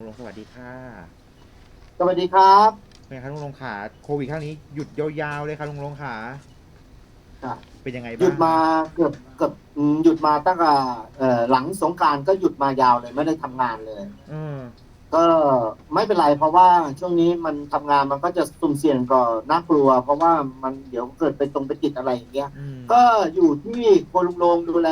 ลุงลงสวัสดีค่ะสวัสดีครับเป็นไงคะลุงลงขาโควิดครั้งนี้หยุดยาวๆเลยค่ะลุงลงขาค่ะเป็นยังไงหบ้างยุดมาเกือบเกือบอืมหยุดมาตั้งแต่เอ่อหลังสงกรารก็หยุดมายาวเลยไม่ได้ทำงานเลย เออก็ไม่เป็นไรเพราะว่าช่วงนี้มันทำงานมันก็จะสุ่มเสี่ยงก็น่ากลัว เพราะว่ามันเดี๋ยวเกิดไปตรงไปติดอะไรอย่างเงี้ย อืมก็อยู่ที่คนลุงโรงดูแล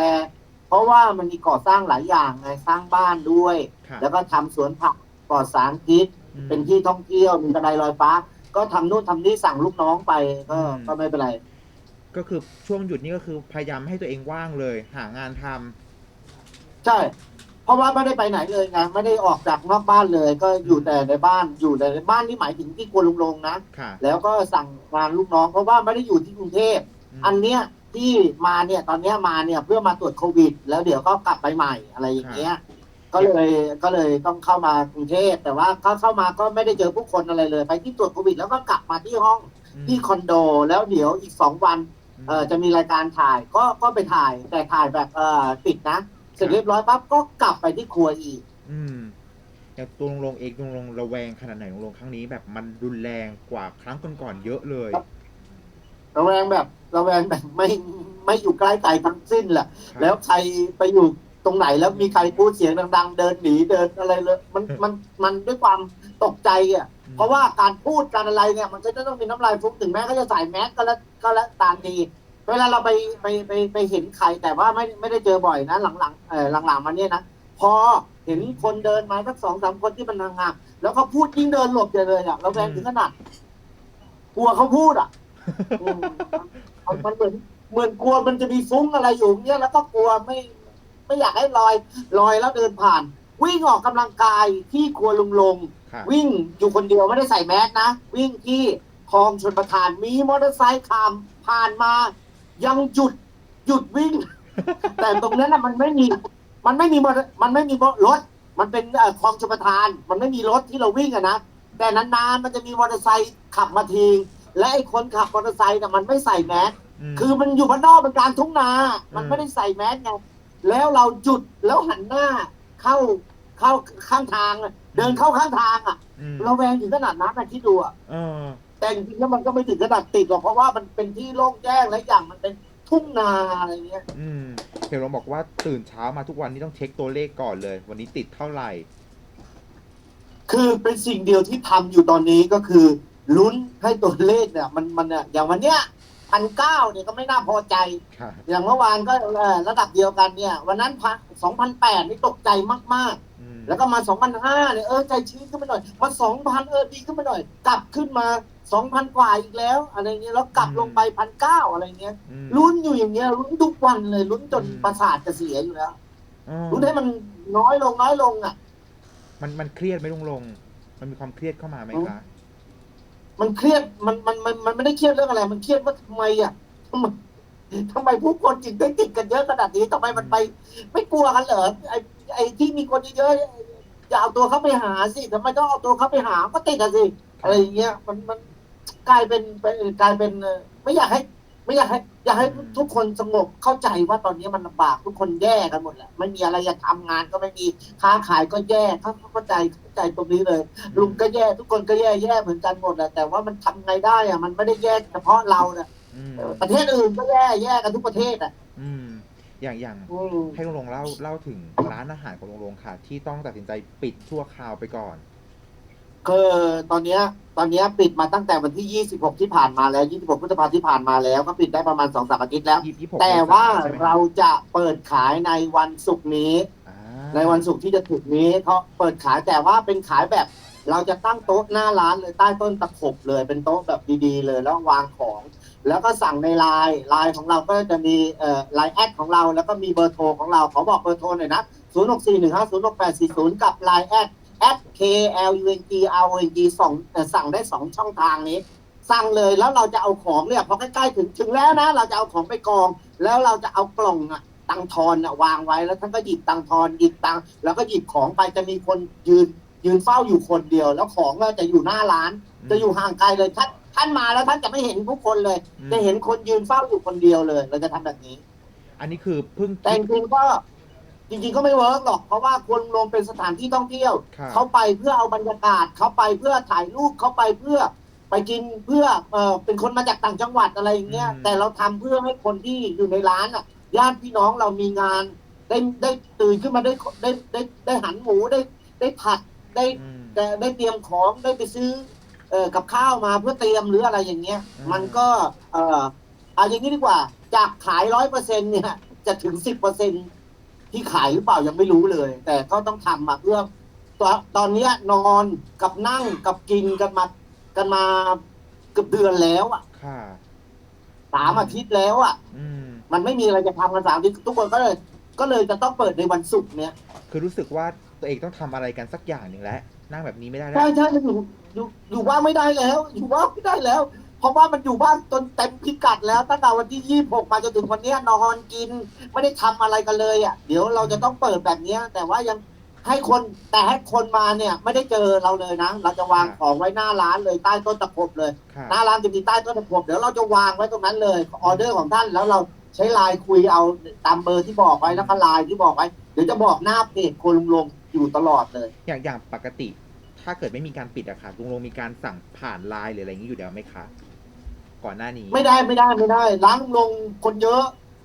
เพราะว่ามันมีก่อสร้างหลายอย่างไงสร้างบ้านด้วยค่ะแล้วก็ทำสวนผักปลอดสารพิษอืม เป็นที่ท่องเที่ยวมีกระไดลอยฟ้า ก็ทำนู่นทำนี่สั่งลูกน้องไปก็อืม ก็ไม่เป็นไร ก็คือช่วงหยุดนี้ก็คือพยายามให้ตัวเองว่างเลย หางานทำใช่ เพราะว่าไม่ได้ไปไหนเลยไงไม่ได้ออกจากนอกบ้านเลย ก็อยู่แต่ในบ้านอยู่แต่ในบ้านที่หมายถึงที่กวนลุงลงนะค่ะแล้วก็สั่งงานลูกน้อง เพราะว่าไม่ได้อยู่ที่กรุงเทพมอันเนี้ย ที่มาเนี่ยตอนเนี้ยมาเนี่ยเพื่อมาตรวจโควิด แล้วเดี๋ยวก็กลับไปใหม่อะไรอย่างเงี้ย ก็เลยก็เลยต้องเข้ามากรุงเทพแต่ว่าเข้าเข้ามาก็ไม่ได้เจอผู้คนอะไรเลย ไปที่ตรวจโควิด แล้วก็กลับมาที่ห้องมที่คอนโด แล้วเดี๋ยวอีกสองวันเออจะมีรายการถ่ายก็ก็ไปถ่าย แต่ถ่ายแบบเออติดนะเสร็จเรียบร้อยปั๊บก็กลับไปที่ครัวอีก อืมอย่างตัวลุงลงเองลุงลงระแวงขนาดไหนลุงลงครั้งนี้แบบมันรุนแรงกว่าครั้งก่อนๆเยอะเลยระแวงแบบ ระแวงแบบไม่ไม่อยู่ใกล้ไกลทั้งสิ้นแหละครับแล้วใครไปอยู่ตรงไหนแล้วมีใครพูดเสียงดัง ๆ เดินหนีเดินอะไรเลย มันมันมันด้วยความตกใจอะ เพราะว่าการพูดการอะไรเนี่ย มันก็จะต้องมีน้ำลายฟุ้งถึงแม้เขาจะใส่แมสก็แล้วก็แล้วตามทีเวลาเราไปไปไปไปเห็นใครแต่ว่าไม่ไม่ได้เจอบ่อยนะหลังๆเออหลังๆมาเนี่ยนะพอเห็นคนเดินมาสักสองสามคนที่มันห่างๆแล้วเขาพูดยิ่งเดินหลบเลยอะเราแวงถึงขนาดกลัวเขาพูดอะอื มมันมันเหมือนเหมือนกลัวมันจะมีฟุ้งอะไรอยู่เนี่ยแล้วก็กลัวไม่ ไม่อยากให้ลอยลอยแล้วเดินผ่าน วิ่งออกกำลังกายที่ครัวลุงลงค่ะวิ่งอยู่คนเดียวไม่ได้ใส่แมสนะ วิ่งที่คลองชนประทานมีมอเตอร์ไซค์ขับผ่านมา ยังหยุดหยุดวิ่ง แต่ตรงนั้นน่ะมันไม่มี มันไม่มีมอเตอร์มันไม่มีรถ มันเป็นเอ่อคลองชนประทาน มันไม่มีรถที่เราวิ่งอะนะ แต่นานๆมันจะมีมอเตอร์ไซค์ขับมาที และไอ้คนขับมอเตอร์ไซค์น่ะมันไม่ใส่แมสมคือมันอยู่บ้านนอกเป็นกลารทุ่งนา มันอืมไม่ได้ใส่แมสไงแล้วเราจุดแล้วหันหน้าเข้าเข้าข้างทางอะเดินเข้าข้างทางอะอืมเราแวงถึงขนาดนั้นนะคิดดูอะเออแต่จริงๆแล้วมันก็ไม่ถึงขนาดติดหรอกเพราะว่ามันเป็นที่โล่งแจ้งและอย่างมันเป็นทุ่งนาอะไรเงี้ยอืมเห็นลงบอกว่าตื่นเช้ามาทุกวันนี้ต้องเช็คตัวเลขก่อนเลย วันนี้ติดเท่าไหร่ คือเป็นสิ่งเดียวที่ทำอยู่ตอนนี้ก็คือ ลุ้นให้ตัวเลขเนี่ย มันมันเนี่ยอย่างวันเนี้ยพันเก้าเนี่ยก็ไม่น่าพอใจค่ะอย่างเมื่อวานก็เอ่อระดับเดียวกันเนี่ย วันนั้นพันสองพันแปดนี่ตกใจมาก อืมๆ แล้วก็มาสองพันห้าเนี่ยเออใจชื้นขึ้นมาหน่อยมาสองพันเออดีขึ้นมาหน่อย กลับขึ้นมาสองพันกว่าอีกแล้ว อะไรเงี้ยแล้วกลับลงไปพันเก้าอะไรเงี้ยอืมลุ้นอยู่อย่างเงี้ยลุ้นทุกวันเลยลุ้นจนอืมประสาทจะเสียอยู่แล้วอ๋อลุ้นให้มันน้อยลงน้อยลงอะ มันมันเครียดไหมลุงลง มันมีความเครียดเข้ามาไหมคะ มันเครียดมันมันมันมันไม่ได้เครียดเรื่องอะไร มันเครียดว่าทำไมอะทำไมทำไมผู้คนจิตได้ติดกันเยอะขนาดนี้ทำไมมันไป ไม่กลัวกันเหรอไอ้ไอ้ที่มีคนเยอะๆอย่าเอาตัวเขาไปหาสิทำไมต้องเอาตัวเขาไปหาก็ติดอะสิอะไรอย่างเงี้ยมันมันกลายเป็นเป็นกลายเป็นไม่อยากให้ ไม่อยากให้อยากให้ทุกคนสงบเข้าใจว่าตอนนี้มันลำบากทุกคนแย่กันหมดแหละไม่มีอะไรจะทำงานก็ไม่มีค้าขายก็แย่เขาเข้าใจ ใจตรงนี้เลย ลุงก็แย่ทุกคนก็แย่แย่เหมือนกันหมดแหละแต่ว่ามันทำไงได้อะมันไม่ได้แย่เฉพาะเราเนะอืมประเทศอื่นก็แย่แย่กันทุกประเทศอะอืมอย่างอย่างอืมให้ลุงลงเล่าเล่าถึงร้านอาหารของลุงลงค่ะ ที่ต้องตัดสินใจปิดชั่วคราวไปก่อน คือตอนเนี้ย ตอนเนี้ยปิดมาตั้งแต่วันที่ 26 ที่ผ่านมาแล้ว 26พฤษภาคมที่ผ่านมาแล้วก็ปิดได้ประมาณ2อสอาทิตย์แล้ว ยี่สิบหกแต่ว่าใช่ไหมเราจะเปิดขายในวันศุกร์นี้ อ่า ในวันศุกร์ที่จะถึงนี้เขาเปิดขายแต่ว่าเป็นขายแบบ เราจะตั้งโต๊ะหน้าร้านเลยใต้ต้นตะขบเลย เป็นโต๊ะแบบดีๆ เลยแล้ววางของ แล้วก็สั่งในไลน์ไลน์ของเราก็จะมีเอ่อไลน์แอดของเราแล้วก็มีเบอร์โทรของเราขอบอกเบอร์โทรหน่อยนะ0 6 4 1 5 0 6 8 4 0 กับไลน์แอดแอด K L U N G R O N G สองสั่งได้สองช่องทางนี้ สั่งเลยแล้วเราจะเอาของเนี่ยพอใกล้ๆถึงถึงแล้วนะ เราจะเอาของไปกอง แล้วเราจะเอากล่องอะ ตังทอนอะวางไว้แล้วท่านก็หยิบตังทอนหยิบตังแล้วก็หยิบของไปจะมีคนยืนยืนเฝ้าอยู่คนเดียว แล้วของก็จะอยู่หน้าร้าน จะอยู่ห่างไกลเลยท่านท่านมาแล้วท่านจะไม่เห็นผู้คนเลยอืมจะเห็นคนยืนเฝ้าอยู่คนเดียวเลย เราจะทำแบบนี้ อันนี้คือเพิ่งแต่จคิดริงๆก็จริงๆก็ไม่เวิร์กหรอก เพราะว่าควรลงเป็นสถานที่ท่องเที่ยวครับเขาไปเพื่อเอาบรรยากาศเขาไปเพื่อถ่ายรูปเขาไปเพื่อไปกินเพื่อเออเป็นคนมาจากต่างจังหวัดอะไรอย่างเงี้ยอืมแต่เราทำเพื่อให้คนที่อยู่ในร้านอะ ญาติพี่น้องเรามีงาน ได้ได้ตื่นขึ้นมาได้ได้ได้ได้หันหมูได้ได้ผัดได้อืมได้ได้เตรียมของได้ไปซื้อเอ่อกับข้าวมาเพื่อเตรียมหรืออะไรอย่างเงี้ย อืม มันก็เอ่อเอาอย่างนี้ดีกว่า จากขายร้อยเปอร์เซ็นเนี่ย จะถึงสิบเปอร์เซ็นที่ขายหรือเปล่ายังไม่รู้เลย แต่ก็ต้องทำมาเพื่อตอนตอนเนี้ยนอนกับนั่งกับกินกันมากันมาเกือบเดือนแล้วอะค่ะ สามอาทิตย์แล้วอะอืม มันไม่มีอะไรจะทำกันสามอาทิตย์ทุกคนก็เลย ก็เลยจะต้องเปิดในวันศุกร์เนี้ยคือรู้สึกว่าตัวเองต้องทำอะไรกันสักอย่างหนึ่งแล้วนั่งแบบนี้ไม่ได้แล้ว ใช่ใช่มันอยู่อยู่อยู่บ้านไม่ได้แล้ว อยู่บ้านไม่ได้แล้ว เพราะว่ามันอยู่บ้านจนเต็มพิกัดแล้วตั้งแต่วันที่ยี่หกมาจนถึงวันเนี้ยนอนกิน ไม่ได้ทำอะไรกันเลยอะเดี๋ยวเราจะต้องเปิดแบบเนี้ย แต่ว่ายังให้คนแต่ให้คนมาเนี่ย ไม่ได้เจอเราเลยนะเราจะวางของไว้หน้าร้านเลยใต้ต้นตะขบเลยค่ะหน้าร้านจะมีใต้ต้นตะขบเดี๋ยวเราจะวางไว้ตรงนั้นเลยออเดอร์ของท่านแล้วเรา ใช้ไลน์คุยเอาตามเบอร์ที่บอกไว้แล้วก็ไลน์ที่บอกไว้ เดี๋ยวจะบอกหน้าเพจโคนลุงลงอยู่ตลอดเลย อย่างอย่างปกติ ถ้าเกิดไม่มีการปิดอะค่ะลุงลงมีการสั่งผ่านไลน์หรืออะไรอย่างนี้อยู่เดียวไหมคะก่อนหน้านี้ไม่ได้ไม่ได้ไม่ได้ ร้านลุงลงคนเยอะ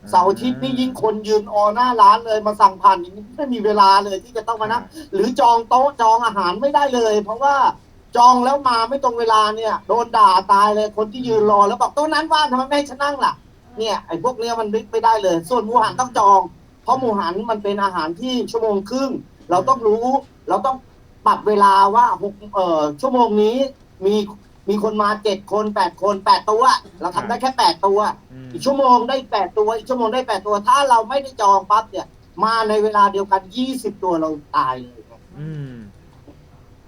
เสาร์อาทิตย์นี่ยิ่งคนยืนออหน้าร้านเลยมาสั่งผ่านอย่างนี้ไม่มีเวลาเลยที่จะต้องมานั่งหรือจองโต๊ะจองอาหารไม่ได้เลย เพราะว่าจองแล้วมาไม่ตรงเวลาเนี่ย โดนด่าตายเลยคนที่ยืนรอแล้วบอกโต๊ะนั้นว่างทำไมไม่ให้ฉันนั่งล่ะ เนี่ยไอ้พวกเนี้ยมันไม่ได้เลย ส่วนหมูหันต้องจอง เพราะหมูหันมันเป็นอาหารที่ชั่วโมงครึ่ง เราต้องรู้เราต้องปรับเวลาว่าหกเอ่อชั่วโมงนี้มีมีคนมาเจ็ดคนแปดคนแปดตัว เราทำได้แค่แปดตัว อืมอีกชั่วโมงได้แปดตัวอีกชั่วโมงได้แปดตัว ถ้าเราไม่ได้จองปั๊บเนี่ย มาในเวลาเดียวกันยี่สิบตัวเราตายเลยครับอืม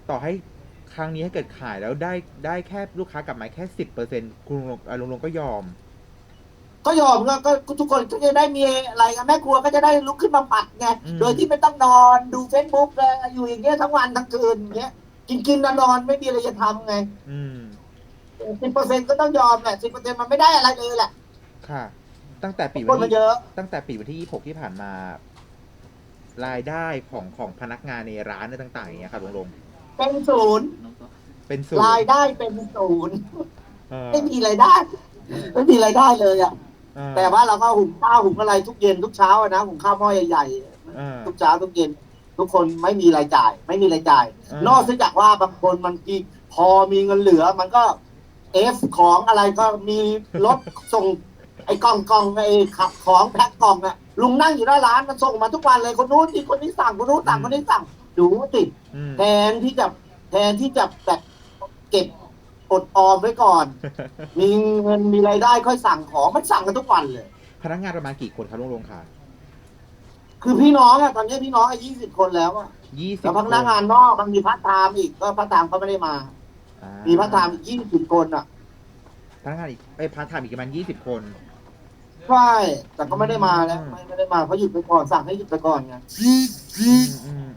ต่อให้ครั้งนี้ให้เกิดขายแล้วได้ได้แค่ลูกค้ากลับมาแค่สิบเปอร์เซ็นคุณลุงลงอะลุงลงก็ยอม ก็ยอมก็ก็ทุกคนก็จะได้มีอะไรกันแม่ครัวก็จะได้ลุกขึ้นมาผัดไงอืม โดยที่ไม่ต้องนอนดูเฟซบุ๊กเลยอยู่อย่างเงี้ยทั้งวันทั้งคืนอย่างเงี้ยกินกินนอนนอนไม่มีอะไรจะทำไงอืม สิบเปอร์เซ็นก็ต้องยอมแหละสิบเปอร์เซ็นมันไม่ได้อะไรเลยแหละค่ะ ตั้งแต่ปีควันนมันที่เยอะ ตั้งแต่ปีวันที่ยี่หกที่ผ่านมา รายได้ของของพนักงานในร้านในต่างๆอย่างเงี้ยค่ะลุงลงเป็นศูนย์เป็นศูนย์รายได้เป็นศูนย์เออไม่มีรายได้ ไม่มีรายได้เลยอะเออแต่ว่าเราก็หุงข้าวหุงอะไรทุกเย็นทุกเช้าอะนะหุงข้าวหม้อใหญ่เออๆทุกเช้าทุกเย็น ทุกคนไม่มีรายจ่าย ไม่มีรายจ่ายอ่านนอกจากว่าบางคนมันมีพอมีเงินเหลือ มันก็เอฟของอะไรก็มีรถ ส่ง ไอ้กล่องกล่องไอ้ขับของแพ็คกล่องอะลุงนั่งอยู่หน้าร้านมันส่งมาทุกวันเลยคนนู้นที่คนนี้สั่งคนนู้นสั่งคนนี้สั่งดูติดอืมแทนที่จะแทนที่จะแบบเก็บ อดออมไว้ก่อน มีเงินมีรายได้ค่อยสั่งของมันสั่งกันทุกวันเลย พนักงานประมาณกี่คนครับลุงลงค่ะคือพี่น้องอะตอนนี้พี่น้องอายี่สิบคนแล้วอะยี่สิบแล้วพนักงานนอกมันมีพัฒไทม์อีกก็พัฒไทม์เขาไม่ได้มา มีพัฒไทม์อีกยี่สิบคนอะพนักงานอีกเอ้ยพาร์ทไทม์อีกประมาณยี่สิบคนใช่แต่ก็ไม่ได้มาแล้วอืมไม่ไม่ได้มาเขาหยุดไปก่อนสั่งให้หยุดไปก่อนไงอืมอืม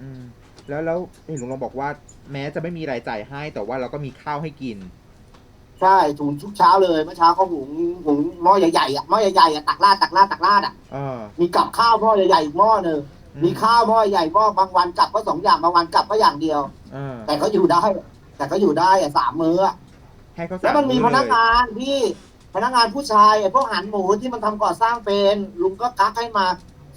อืมแล้วแล้วเห็นลุงลงบอกว่า แม้จะไม่มีรายจ่ายให้แต่ว่าเราก็มีข้าวให้กิน ใช่ถุงทุกเช้าเลยเมื่อเช้าเขาหุงหุงหม้อใหญ่ๆอะหม้อใหญ่ๆอะตักราดตักราดตักราดอะเออมีกับข้าวหม้อใหญ่ๆอีกหม้อหนึ่งอืมีข้าวหม้อใหญ่หม้อบางวันกลับก็สองอย่างบางวันกลับก็อย่างเดียวเออแต่เขาอยู่ได้ แต่เขาอยู่ได้อะสามมื้ออะให้เขาแล้วมันมีสั่งพเลยนักงานที่พนักงานผู้ชายไอ้พวกหันหมูที่มันทำก่อสร้างเป็นลุงก็กักให้มา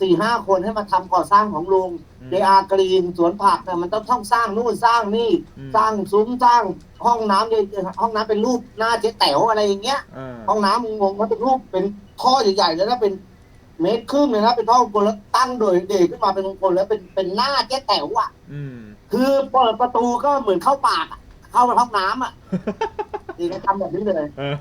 สี่ห้าคนให้มาทำก่อสร้างของลุงอืม เดอากรีนสวนผักเนี่ยมันต้องต้องสร้างนู่นสร้างนี่ อืมสร้างซุ้มสร้างห้องน้ำเนี่ยห้องน้ำเป็นรูปหน้าเจ๊แต๋วอะไรอย่างเงี้ย เออห้องน้ำงงๆมันเป็นรูปเป็นท่อใหญ่ๆเลยนะเป็นเมตรครึ่งเลยนะเป็นท่อวงกลมแล้วตั้งโดยเดชขึ้นมาเป็นวงกลมแล้วเป็นเป็นหน้าเจ๊แต๋วอะ อืม คือเปิดประตูก็เหมือนเข้าปากอะเข้าห้องน้ำอะนี่ก็ทำแบบนี้เลย เออ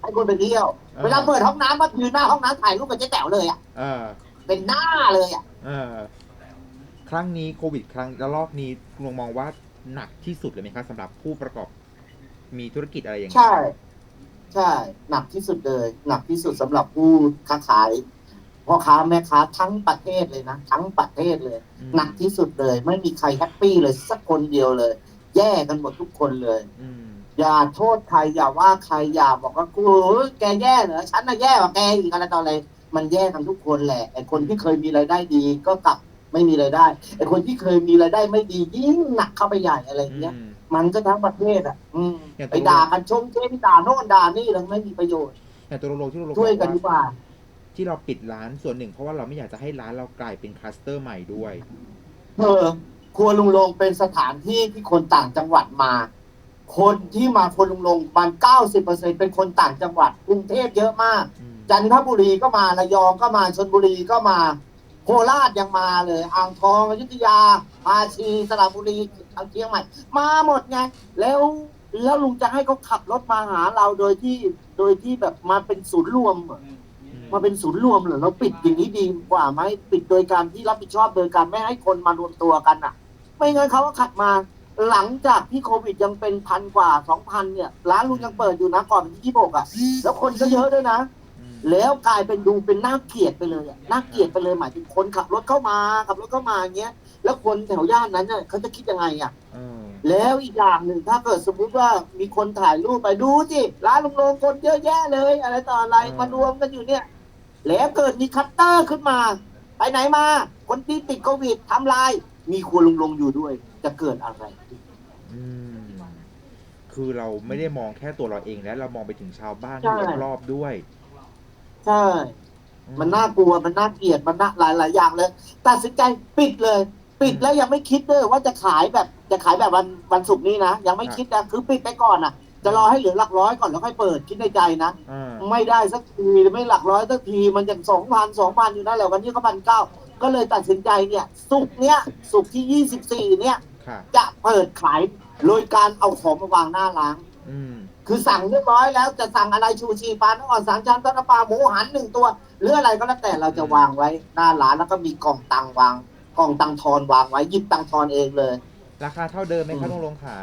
ให้คนไปเที่ยวอ่าเวลาเปิดห้องน้ำก็ยืนหน้าห้องน้ำถ่ายรูปกับเจ๊แต๋วเลยอะ เออ เป็นหน้าเลยอะเออครั้งนี้โควิด ครั้งระลอกนี้คุณลุงมองว่าหนักที่สุดเลยไหมครับสำหรับผู้ประกอบ มีธุรกิจอะไรอย่างเงี้ยใช่ ใช่ หนักที่สุดเลย หนักที่สุดสำหรับผู้ค้าขายพ่อค้าแม่ค้าทั้งประเทศเลยนะ ทั้งประเทศเลย อืมหนักที่สุดเลย ไม่มีใครแฮปปี้เลยสักคนเดียวเลย แย่กันหมดทุกคนเลย อืมอย่าโทษใครอย่าว่าใครอย่าบอกว่ากูเฮ้ยแกแย่เหรอฉันน่ะแย่กว่าแกอีกอะไรต่ออะไร มันแย่กันทุกคนแหละไอ้คนที่เคยมีรายได้ดีก็กลับไม่มีรายได้ไอ้คนที่เคยมีรายได้ไม่ดียิ่งหนักเข้าไปใหญ่อะไรอย่างเงี้ยอืมมันก็ทั้งประเทศอะ อืมอย่างตัว ไปด่ากันชมเชนด่าโน่นด่านี่แล้วไม่มีประโยชน์อย่างตัวโลงที่โลงช่วยกันบดีอกกว่า ที่เราปิดร้านส่วนหนึ่ง เพราะว่าเราไม่อยากจะให้ร้านเรากลายเป็นคลัสเตอร์ใหม่ด้วย เออครัวลุงลงเป็นสถานที่ที่คนต่างจังหวัดมา คนที่มาครัวลุงลงประมาณเก้าสิบเปอร์เซ็นเป็นคนต่างจังหวัดกรุงเทพเยอะมาก อืม จันทบุรีก็มาระยองก็มาชนบุรีก็มา โคราชยังมาเลย อ่างทองอยุธยาภาชีสระบุรีเอาเชียงใหม่ มาหมดไงแล้วแล้วลุงจะให้เขาขับรถมาหาเราโดยที่โดยที่แบบมาเป็นศูนย์รวมเหรอมาเป็นศูนย์รวมเหรอเราปิดอย่างนี้ดีกว่าไหมปิดโดยการที่รับผิดชอบโดยการไม่ให้คนมารวมตัวกันอะ ไม่งั้นเขาก็ขัดมาหลังจากที่โควิดยังเป็นพันกว่าสองพันเนี่ย ร้านลุงยังเปิดอยู่นะก่อนวันที่ยี่หกอะ แล้วคนก็เยอะด้วยนะ แล้วกลายเป็นดูเป็นน่าเกลียดไปเลยอะน่าเกลียดไปเลยหมายถึงคนขับรถเข้ามาขับรถเข้ามาอย่างเงี้ย แล้วคนแถวย่านนั้นน่ะเขาจะคิดยังไงอะเออแล้วอีกอย่างหนึ่งถ้าเกิดสมมุติว่ามีคนถ่ายรูปไปดูสิร้านลุงลงคนเยอะแยะเลย อะไรต่ออะไรมารวมกันอยู่เนี่ย แล้วเกิดมีคัตเตอร์ขึ้นมา ไปไหนมา คนที่ติดโควิดทำลาย มีครัวลุงลงอยู่ด้วย จะเกิดอะไรขึ้นอืมคือเราไม่ได้มองแค่ตัวเราเองแล้วเรามองไปถึงชาวบ้านใช่ที่รอบๆด้วย ใช่ มันน่ากลัวมันน่าเกลียดมันน่าหลายหลายๆอย่างเลยตัดสินใจปิดเลย ปิดแล้วยังไม่คิดด้วยว่าจะขายแบบจะขายแบบวันวันศุกร์นี้นะยังไม่คิดนะคือปิดไปก่อนอะ จะรอให้เหลือหลักร้อยก่อนแล้วค่อยเปิดคิดในใจนะอ่าไม่ได้สักทีไม่หลักร้อยสักทีมันยังสองพันสองพันอยู่นั่นแหละวันนี้ก็พันเก้าก็เลยตัดสินใจเนี่ยสุกร์เนี้ยสุกร์ที่ยี่สิบสี่เนี่ยค่ะจะเปิดขายโดยการเอาของมาวางหน้าร้าน อืม คือสั่งเรียบร้อยแล้วจะสั่งอะไรชูชีปลาน้ำอ่อนสามชั้นต้นปลาหมูหันหนึ่งตัวหรืออะไรก็แล้วแต่เราจะวางไว้หน้าร้านแล้วก็มีกล่องตังวาง กล่องตังทอนวางไว้หยิบตังทอนเองเลย ราคาเท่าเดิมไหมอืคะมลุงลงขา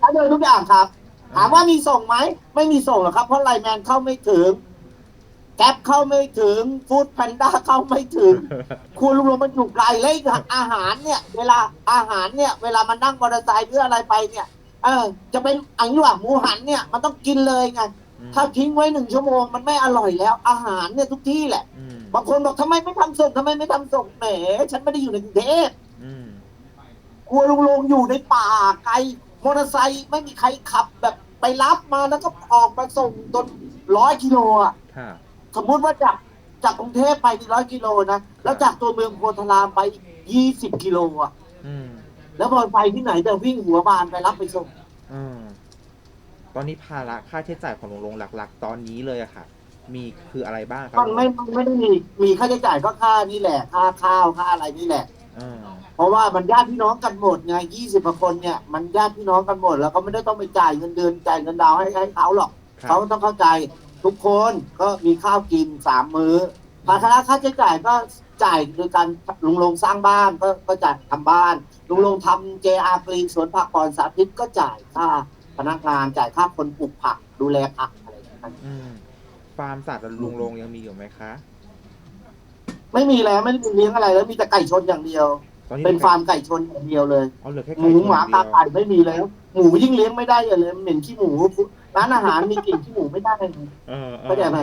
ถ้าเดินทุกอย่างครับ ถามว่ามีส่งไหมไม่มีส่งหรอกครับ เพราะไลน์แมนเข้าไม่ถึง แก๊ปเข้าไม่ถึงฟู้ดแพนด้าเข้าไม่ถึงครัวลุงลงมันอยู่ไกลเลยอาหารเนี่ย เวลาอาหารเนี่ย เวลามันนั่งมอเตอร์ไซค์หรืออะไรไปเนี่ยเออ จะเป็นอันนี้ว่าหมูหันเนี่ยมันต้องกินเลยไงถ้าทิ้งไว้หนึ่งชั่วโมงมันไม่อร่อยแล้ว อาหารเนี่ยทุกที่แหละอืมบางคนบอกทำไมไม่ทำส่งทำไมไม่ทำส่งแหมฉันไม่ได้อยู่ในกรุงเทพอืมครัวลุงลงอยู่ในป่าไกลมอเตอร์ไซค์ไม่มีใครขับแบบไปรับมาแล้วก็ออกมาส่งจนร้อยกิโลอะค่ะสมมุติว่าจากจากกรุงเทพไปที่ร้อยกิโลนะแล้วจากตัวเมืองโพธารามไปยี่สิบกิโลอะอืม แล้วมอเตอร์ไซค์ที่ไหนจะวิ่งหัวบานไปรับไปส่งอืมตอนนี้ภาระค่าใช้จ่ายของลุงลงหลัก ๆ ตอนนี้เลยอะค่ะ มีคืออะไรบ้างครัมันไม่มันไม่ได้มีมีค่าใช้จ่ายก็ค่านี่แหละ ค่าข้าวค่าอะไรนี่แหละอืมเพราะว่ามันญาติพี่น้องกันหมดไงยี่สิบกว่าคนเนี่ยมันญาติพี่น้องกันหมดแล้วก็ไม่ได้ต้องไปจ่ายเงินเดือนจ่ายเงินดาวให้ให้เขาหรอกครัเขาบต้องเข้าใจทุกคนก็มีข้าวกินสามมื้อภาระค่าใช้จ่ายก็ จ่ายโดยการลุงลงสร้างบ้านก็ก็จ่ายทำบ้าน ลุงลงทำ JR กรีนสวนผักปลอดสารพิษก็จ่ายค่าพนักงานจ่ายค่าคนปลูกผักดูแลผักอะไรอย่างนั้นอืมฟาร์มสัตว์ลุงลงยังมีอยู่ไหมคะ ไม่มีแล้วไม่ได้มีเลี้ยงอะไรแล้วมีแต่ไก่ชนอย่างเดียว ตอนนี้เป็นฟาร์มไก่ชนอย่างเดียวเลยเอาเหลือแค่หมูหมาไก่กาตัวเดียวไก่ไม่มีแล้วหมูยิ่งเลี้ยงไม่ได้เลยเหม็นขี้หมูร้านอาหารมีกลิ่นขี้หมูไม่ได้เลยเออเออเข้าใจไหม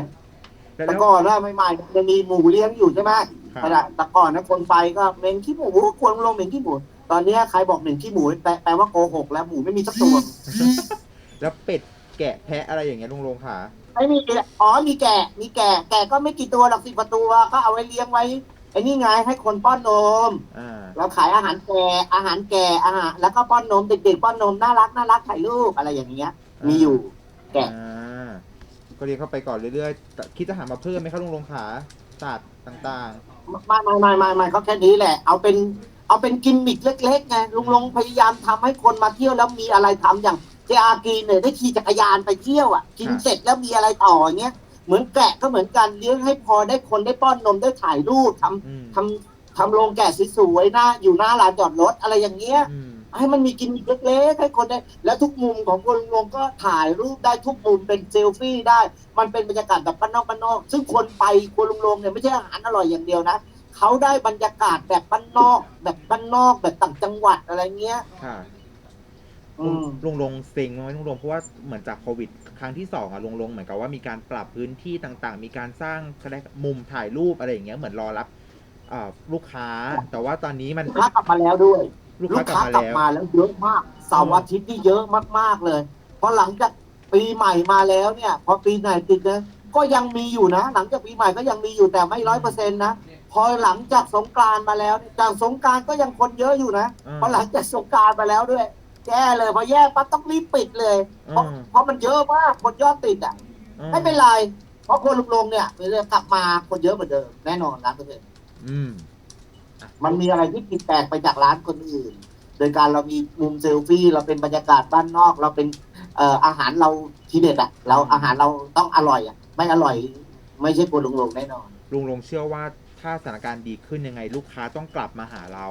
แล้วแต่ก่อนว่าใหม่ๆมันจะมีหมูเลี้ยงอยู่ใช่ไหม ครับแต่แต่ก่อนนะคนไปก็เหม็นขี้หมูควรลงเหม็นขี้หมู ตอนเนี้ยใครบอกเหม็นขี้หมูแปลแปลว่าโกหกแล้วหมูไม่มีสักตัว แล้วเป็ดแกะแพะอะไรอย่างเงี้ยลุงลงขาไม่มีอ๋อ มีแกะ มีแกะ แกะก็ไม่กี่ตัวหรอกสิบตัวก็เอาไว้เลี้ยงไว้ ไอ้นี่ไงให้คนป้อนนม อ่า เราขายอาหารแก่อาหารแก่อาหารแล้วก็ป้อนนมเด็กๆป้อนนมน่ารักน่ารักถ่ายรูปอะไรอย่างเงี้ย มีอยู่ แกะ อ่าก็เรียนเข้าไปก่อนเรื่อยๆแต่คิดจะหามาเพิ่มไหมครับลุงลงขาสัตว์ต่าง ไม่ไม่ไม่ไม่ไม่เขาแค่นี้แหละ เอาเป็นเอาเป็นกิมมิกเล็กๆไงลุงลงพยายามทำให้คนมาเที่ยวแล้วมีอะไรทำอย่างเจอากีเนี่ยได้ขี่จักรยานไปเที่ยวอะกินเสร็จแล้วมีอะไรต่ออย่างเงี้ยเหมือนแกะก็เหมือนกันเลี้ยงให้พอได้คนได้ป้อนนมได้ถ่ายรูปทำๆอืมทำทำโรงแกะสวยๆหน้าอยู่หน้าลานจอดรถอะไรอย่างเงี้ยอืม ให้มันมีกินเล็กๆให้คนได้แล้วทุกมุมของคนลุงก็ถ่ายรูปได้ทุกมุมเป็นเซลฟี่ได้ มันเป็นบรรยากาศแบบบ้านนอกบ้านนอก ซึ่งคนไปครัวลุงลงเนี่ยไม่ใช่อาหารอร่อยอย่างเดียวนะเขาได้บรรยากาศแบบบ้านนอก แบบบ้านนอกแบบต่างจังหวัดอะไรเงี้ยค่ะอืมลุงลงเซ็งไหมลุงลงเพราะว่าเหมือนจากโควิด ครั้งที่สองอะลุงลงเหมือนกับว่ามีการปรับพื้นที่ต่างๆ มีการสร้างเขาเรียกมุมถ่ายรูปอะไรอย่างเงี้ยเหมือนรอรับเอ่อลูกค้า แต่ว่าตอนนี้มันลูกค้ากลับมาแล้วด้วย ลูกลูค้ากกลับค้ามากลับแล้วมาแล้วเยอะมากเสาร์อาทิตย์นี่เยอะมากๆเลยพอหลังจากปีใหม่มาแล้วเนี่ย พอปีไหนติดนะก็ยังมีอยู่นะ หลังจากปีใหม่ก็ยังมีอยู่แต่ไม่ร้อยเปอร์เซ็นต์นะ พอหลังจากสงกรานต์มาแล้วจากสงกรานต์ก็ยังคนเยอะอยู่นะ อืม พอหลังจากสงกรานต์มาแล้วด้วยแย่เลยพอแย่ปั๊บต้องรีบปิดเลยเพราะอืม เพราะมันเยอะมากคนยอดติดอะอืไม่เป็นไร เพราะคนลุงลงเนี่ยเดี๋ยวกลับมาคนเยอะเหมือนเดิมแน่นอนร้านเปอร์เซ็นต์อืม มันมีอะไรที่ผิดแปลกไปจากร้านคนอื่น โดยการเรามีมุมเซลฟี่ เราเป็นบรรยากาศบ้านนอก เราเป็นเอ่ออาหารเราทีเด็ดอะเราอาหารเราต้องอร่อยอะไม่อร่อยไม่ใช่คนลุงลงแน่นอน ลุงลงเชื่อว่าถ้าสถานการณ์ดีขึ้นยังไง ลูกค้าต้องกลับมาหาเรา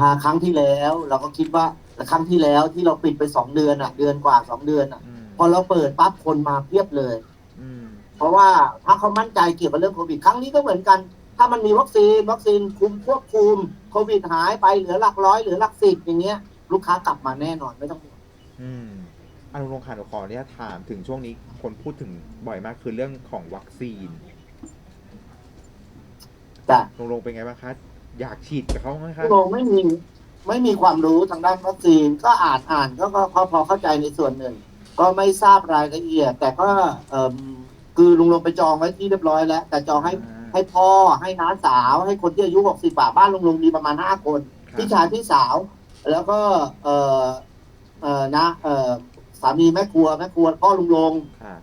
หาครั้งที่แล้วเราก็คิดว่าครั้งที่แล้วที่เราปิดไปสองเดือนอะเดือนกว่าสองเดือนอะอืมพอเราเปิดปั๊บคนมาเพียบเลย อืมเพราะว่าถ้าเขามั่นใจเกี่ยวกับเรื่องโควิดครั้งนี้ก็เหมือนกัน ถ้ามันมีวัคซีนวัคซีนคุมควบคุมโควิดหายไปเหลือหลักร้อยเหลือหลักสิบอย่างเงี้ย ลูกค้ากลับมาแน่นอนไม่ต้องห่วงอืมอันลุงลงค่ะหนูขอเนี่ยถามถึงช่วงนี้คนพูดถึงบ่อยมากคือเรื่องของวัคซีนแต่ลุงลงเป็นไงบ้างคะอยากฉีดกับเขาไหมคะโรงไม่มีไม่มีความรู้ทางด้านวัคซีนก็อ่านอ่านก็ก็ก็พอเข้าใจในส่วนหนึ่ง ก็ไม่ทราบรายละเอียด แต่ก็เอ่มคือลุงลงไปจองไว้ที่เรียบร้อยแล้ว แต่จองให้อ่า ให้พ่อให้น้าสาว ให้คนที่อายุหกสิบาบ้านลุงลงมีประมาณห้าคนครับ พี่ชายพี่สาว แล้วก็เอ่อเอ่อนะเอ่อสามีแม่ครัวแม่ครัวพ่อลุงลงค่ะ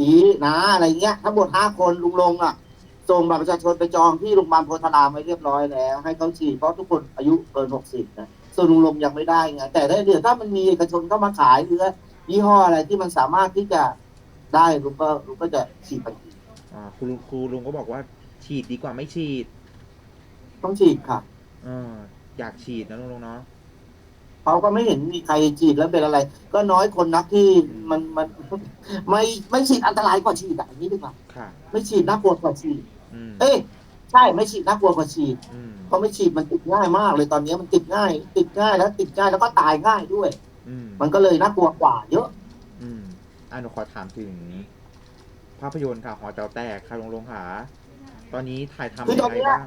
อีนะอะไรเงี้ยทั้งหมดห้าคนลุงลงอะส่งบัตรประชาชนไปจองที่โรงพยาบาลโพธารามไว้เรียบร้อยแล้ว ให้เขาฉีดเพราะทุกคนอายุเกินหกสิบนะส่วนลุงลงยังไม่ได้ไงแต่ถ้าเดี๋ยวถ้ามันมีเอกชนเข้ามาขายหรือยี่ห้ออะไรที่มันสามารถที่จะได้ลุงก็ลุงก็จะฉีดไป อ่าครูครูลุงก็บอกว่า ฉีดดีกว่าไม่ฉีดต้องฉีดค่ะเอออยากฉีดนะลุงลงเนาะเขาก็ไม่เห็นมีใครฉีดแล้วเป็นอะไร ก็น้อยคนนักที่มันมัน ไม่ไม่ฉีดอันตรายกว่าฉีดอะอย่างนี้ดีกว่าค่ะ ไม่ฉีดน่ากลัวกว่าฉีด อืมเอ้ยใช่ไม่ฉีดน่ากลัวกว่าฉีดอืมเพราะไม่ฉีดมันติดง่ายมากเลยตอนนี้มันติดง่าย ติดง่ายแล้วติดง่ายแล้วก็ตายง่ายด้วย อืม มันก็เลยน่ากลัวกว่า เยอะ อืมอ่าหนูขอถามถึงภาพยนตร์ค่ะหอแต๋วแตกค่ะลุงลงค่ะ ตอนนี้ถ่ายทำคือยัตอนงไงเนี้ยบ้าง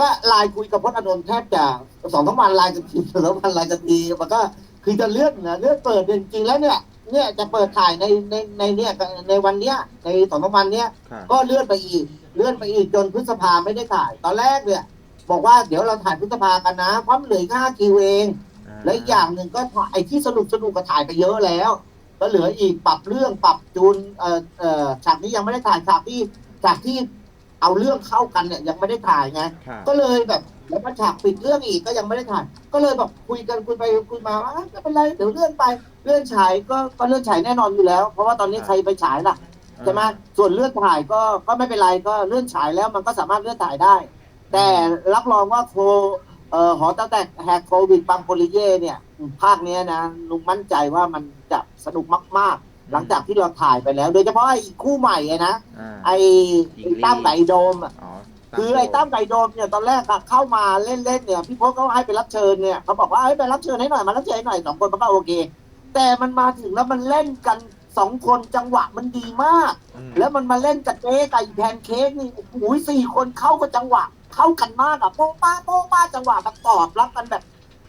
ก็ไลน์คุยกับพจน์อานนท์แทบจะสองสามวันไลน์กันทีสองสามวันไลน์กันทีมันก็คือจะเลื่อนนะเลื่อนเปิดจริงๆแล้วเนี่ย เนี่ยจะเปิดถ่ายในในในเนี่ยในวันเนี้ย ในสองสามวันเนี้ยค่ะก็เลื่อนไปอีก เลื่อนไปอีกจนพฤษภาไม่ได้ถ่าย ตอนแรกเนี่ย บอกว่าเดี๋ยวเราถ่ายพฤษภากันนะเพราะมันเหลือแค่ห้าคิวเอง และอีกอย่างหนึ่งก็ถ่ายไอ้ที่สนุกสนุกก็ถ่ายไปเยอะแล้วก็เหลืออีกปรับเรื่องปรับจูนเอ่อเอ่อฉากนี้ยังไม่ได้ถ่ายฉากที่ฉากที่ เอาเรื่องเข้ากันเนี่ยยังไม่ได้ถ่ายไงค่ะก็เลยแบบแล้วก็ฉากปิดเรื่องอีกก็ยังไม่ได้ถ่าย ก็เลยแบบคุยกันคุยไปคุยมาว่าอะไม่เป็นไรเดี๋ยวเลื่อนไปเลื่อนฉายก็ก็เลื่อนฉายแน่นอนอยู่แล้ว เพราะว่าตอนนี้ใครไปฉายล่ะใช่ไหมส่วนเลื่อนถ่ายก็ก็ไม่เป็นไรก็เลื่อนฉายแล้วมันก็สามารถเลื่อนถ่ายได้ แต่รับรองว่าโคเอ่อหอตั้งแต่แหกโควิดปังโพลิเย่เนี่ยภาคเนี้ยนะลุงมั่นใจว่ามันจะสนุกมากๆ หลังจากที่เราถ่ายไปแล้ว โดยเฉพาะไอ้คู่ใหม่ไงนะอ่าไอ้ไอ้ตั้มไก่โดมอะอ๋อคือไอ้ตั้มไก่โดมเนี่ยตอนแรกอะเข้ามาเล่นๆเนี่ยพี่พศเขาให้ไปรับเชิญเนี่ยเขาบอกว่าให้ไปรับเชิญให้หน่อยมารับเชิญให้หน่อยสองคนมันก็โอเค แต่มันมาถึงแล้วมันเล่นกันสองคนจังหวะมันดีมาก อืมแล้วมันมาเล่นกับเจ๊ไก่แพนเค้กนี่โอ้โหสี่คนเข้ากับจังหวะ เข้ากันมากอะโป๊ะป้าโป๊ะป้าจังหวะประกอบรับกันแบบ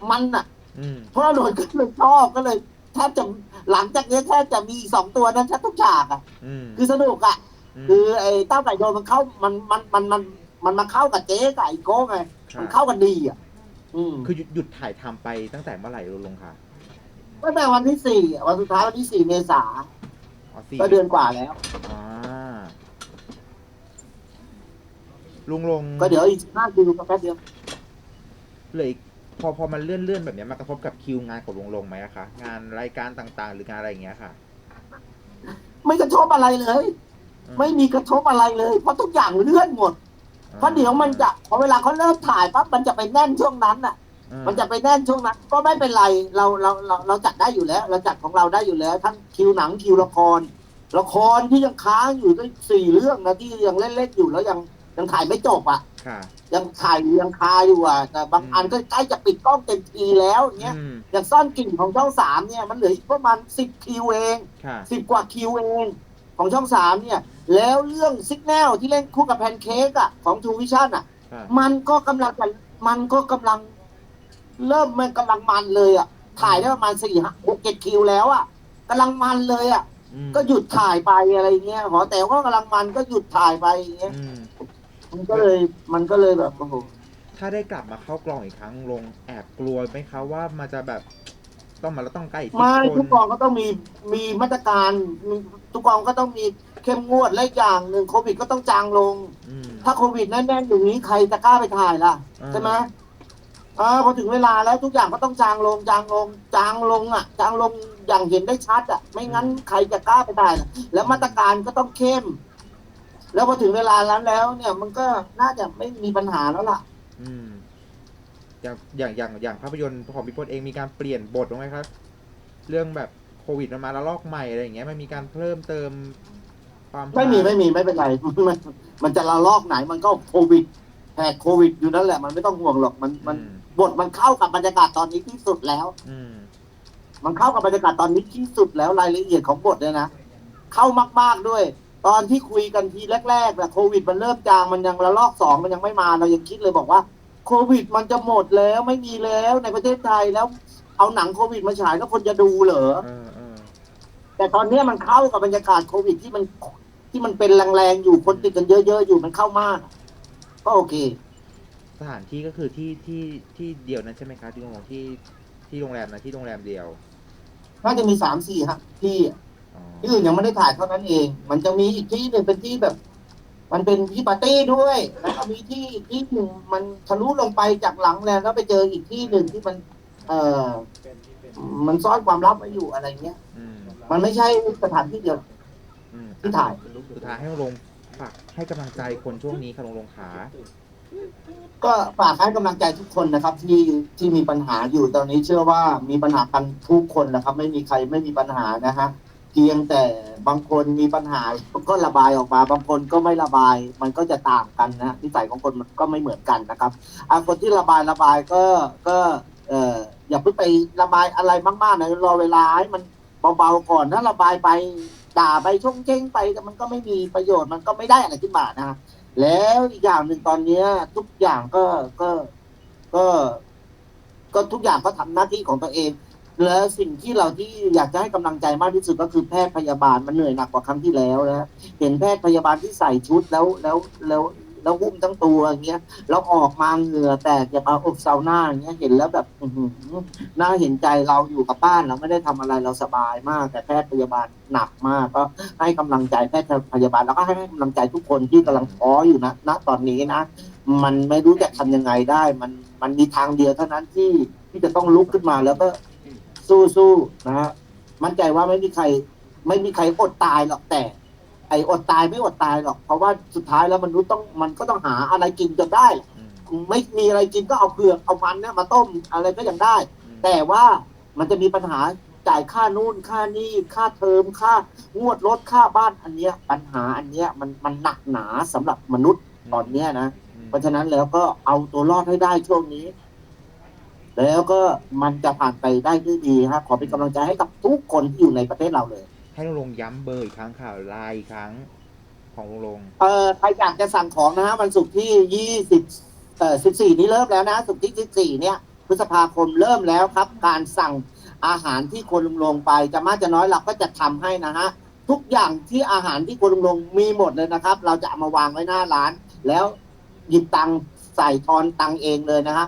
มันอะ อืม เพราะหนวดก็เลยชอบก็เลย แทบจะหลังจากนี้แทบจะมีอีกสองตัวนั้นแทบทุกฉากอะอืมคือสนุกอะม คือไอ้เต้าไก่โดนมันเข้ามันมันมันมันมันมาเข้ากับเจ๊ไก่โก้ไงค่ะมันเข้ากันดีอะ อืมคือหยุดหยุดถ่ายทำไปตั้งแต่เมื่อไหร่ลุงลงค่ะตั้งแต่วันที่สี่อะวันสุดท้ายวันที่สี่เมษาอ๋อสี่ก็เดือนกว่าแล้ว อ่าลุงลงก็เดี๋ยวอีกห้าคิวก็แป๊บเดียวเหลย พอพอมันเลื่อนเลื่อนแบบเนี้ยมันกระทบกับคิวงานของลุงลงไหมอะคะงานรายการต่างๆ หรืองานอะไรอย่างเงี้ยค่ะไม่กระทบอะไรเลย อืไม่มีกระทบอะไรเลย เพราะทุกอย่างเลื่อนหมดเพราะเดี๋ยวมันจะพอเวลาเขาเริ่มถ่ายปั๊บมันจะไปแน่นช่วงนั้นอะ อืมันจะไปแน่นช่วงนั้น ก็ไม่เป็นไรเราเราเราเราจัดได้อยู่แล้ว เราจัดของเราได้อยู่แล้ว ทั้งคิวหนังคิวละคร ละครที่ยังค้างอยู่ตั้งสี่เรื่องนะที่ยังเล่นๆอยู่แล้วยัง ยังถ่ายไม่จบอะค่ะ ยังถ่ายยังคาอยู่อะแต่บางอืมอันก็ใกล้จะปิดกล้องเต็มทีแล้วอย่างเงี้ยอืมอย่างซ่อนกลิ่นของช่องสามเนี่ยมันเหลืออีกประมาณสิบคิวเองค่ะ สิบกว่าคิวเองของช่องสามเนี่ย แล้วเรื่องซิกแนลที่เล่นคู่กับแพนเค้กอะของทูวิชั่นอะ ค่ะ มันก็กำลังจะมันก็กำลัง เริ่มมันกำลังมันเลยอะ ถ่ายได้ประมาณสี่ห้าหกเจ็ดคิวแล้วอะกำลังมันเลยอะ อืมก็หยุดถ่ายไปอะไรเงี้ยหอแต่ก็กำลังมันก็หยุดถ่ายไปอย่างเงี้ย อืม มันก็เลยมันก็เลยแบบโอ้โหถ้าได้กลับมาเข้ากลองอีกครั้งลงแอบกลัวไหมคะว่ามันจะแบบต้องมาแล้วต้องใกล้ชิดไม่คนทุกกองก็ต้องมีมีมาตรการมีทุกกองก็ต้องมีเข้มงวดและอย่างหนึ่งโควิดก็ต้องจางลง อืม ถ้าโควิดแน่นๆอย่างนี้ใครจะกล้าไปถ่ายล่ะอ่า ใช่ไหมเออพอถึงเวลาแล้วทุกอย่างก็ต้องจางลงจางลงจางลงอะจางลงอย่างเห็นได้ชัดอะ ไม่งั้นใครจะกล้าไปถ่ายล่ะแล้วมาตรการก็ต้องเข้ม แล้วพอถึงเวลาแล้วแล้ว เนี่ย มันก็น่าจะไม่มีปัญหาแล้วล่ะ อืม อย่างอย่างอย่างอย่างภาพยนตร์ของพี่พจน์เองมีการเปลี่ยนบทบ้างไหมครับ เรื่องแบบโควิดมันมาแล้วลอกใหม่อะไรอย่างเงี้ยมันมีการเพิ่มเติมความไม่มีไม่มีไม่เป็นไร มันมันจะระลอกไหนมันก็โควิดแผดโควิดอยู่นั่นแหละมันไม่ต้องห่วงหรอกมันมันอืมบทมันเข้ากับบรรยากาศตอนนี้ที่สุดแล้ว อืม มันเข้ากับบรรยากาศตอนนี้ที่สุดแล้วรายละเอียดของบทเนี่ยนะเข้ามากๆด้วย ตอนที่คุยกันทีแรกๆนะโควิดมันเริ่มจางมันยังระลอกสองมันยังไม่มาเรายังคิดเลยบอกว่า โควิดมันจะหมดแล้วไม่มีแล้วในประเทศไทยแล้วเอาหนังโควิดมาฉายแล้วคนจะดูเหรอเออเออแต่ตอนเนี้ยมันเข้ากับบรรยากาศโควิดที่มันที่มันเป็นแรงๆอยู่คนติดกันเยอะๆอยู่มันเข้ามาก ก็โอเค สถานที่ก็คือที่ที่ที่เดียวนั้นใช่ไหมครับที่โรงแรมที่ที่โรงแรมนะที่โรงแรมเดียวน่าจะมีสามสี่ฮะที่อ๋อ ที่อื่นยังไม่ได้ถ่ายเท่านั้นเอง มันจะมีอีกที่หนึ่งเป็นที่แบบ มันเป็นที่ปาร์ตี้ด้วย แล้วก็มีที่ที่หนึ่งมันทะลุลงไปจากหลังแล้วแล้วไปเจออีกที่หนึ่งที่มัน เอ่อมันซ่อนความลับไว้อยู่อะไรเงี้ย อืมมันไม่ใช่สถานที่เดียวอืมที่ถ่าย สุดท้ายให้ลงฝากให้กำลังใจคนช่วงนี้ค่ะลงลงขาก็ฝากให้กำลังใจทุกคนนะครับ ที่ที่มีปัญหาอยู่ตอนนี้เชื่อว่ามีปัญหากันทุกคนนะครับ ไม่มีใครไม่มีปัญหานะฮะ เพียงแต่บางคนมีปัญหาก็ระบายออกมา บางคนก็ไม่ระบาย มันก็จะต่างกันนะนิสัยของคนมันก็ไม่เหมือนกันนะครับอาคนที่ระบายระบายก็ก็เอออย่าเพิ่งไประบายอะไรมากๆนะรอเวลาให้มันเบาๆก่อนถ้าระบายไปด่าไปชงเช้งไปแต่มันก็ไม่มีประโยชน์มันก็ไม่ได้อะไรขึ้นมานะฮะแล้วอีกอย่างหนึ่งตอนเนี้ย ทุกอย่างก็ก็ก็ ก็ทุกอย่างก็ทำหน้าที่ของตัวเอง แล้วสิ่งที่เราที่อยากจะให้กำลังใจมากที่สุดก็คือแพทย์พยาบาลมันเหนื่อยหนักกว่าครั้งที่แล้วนะเห็นแพทย์พยาบาลที่ใส่ชุดแล้วแล้วแล้วแล้วหุ้มทั้งตัวอย่างเงี้ยแล้วออกมาเหงื่อแตกอย่ามาอบเซาวน่าอย่างเงี้ยเห็นแล้วแบบหน่าเห็นใจเราอยู่กับบ้านเราไม่ได้ทำอะไรเราสบายมาก แต่แพทย์พยาบาลหนักมากก็ให้กำลังใจแพทย์พยาบาลแล้วก็ให้กำลังใจทุกคนที่กำลังท้ออยู่นะณตอนนี้นะมันไม่รู้จะทำยังไงได้ มันมันมีทางเดียวเท่านั้นที่ที่จะต้องลุกขึ้นมาแล้วก็ สู้สู้นะฮะมั่นใจว่าไม่มีใคร ไม่มีใครอดตายหรอกแต่ ไอ้อดตายไม่อดตายหรอก เพราะว่าสุดท้ายแล้วมนุษย์ต้องมันก็ต้องหาอะไรกินจนได้แหละอืมไม่มีอะไรกินก็เอาเผือกเอามันเนี่ยมาต้มอะไรก็ยังได้อืมแต่ว่ามันจะมีปัญหาจ่ายค่านู่นค่านี่ค่าเทอมค่างวดรถค่าบ้านอันเนี้ย ปัญหาอันเนี้ยมันมันหนักหนาสำหรับมนุษย์ตอนเนี้ยนะอืมเพราะฉะนั้นแล้วก็เอาตัวรอดให้ได้ช่วงนี้ แล้วก็มันจะผ่านไปได้ด้วยดีฮะขอเป็นกำลังใจให้กับทุกคนที่อยู่ในประเทศเราเลย ให้ลงลงย้ำเบอร์อีกครั้งข่าวไลน์อีกครั้งของลงลง เอ่อใครอยากจะสั่งของนะฮะวันศุกร์ที่ยี่สิบเอ่อสิบสี่นี้เริ่มแล้วนะศุกร์ที่สิบสี่เนี่ย พฤษภาคมเริ่มแล้วครับ การสั่งอาหารที่ควรลุงลงไป จะมากจะน้อยเราก็จะทำให้นะฮะทุกอย่างที่อาหารที่ควรลุงลงมีหมดเลยนะครับ เราจะเอามาวางไว้หน้าร้าน แล้วหยิบตังค์ใส่ทอนตังค์เองเลยนะฮะ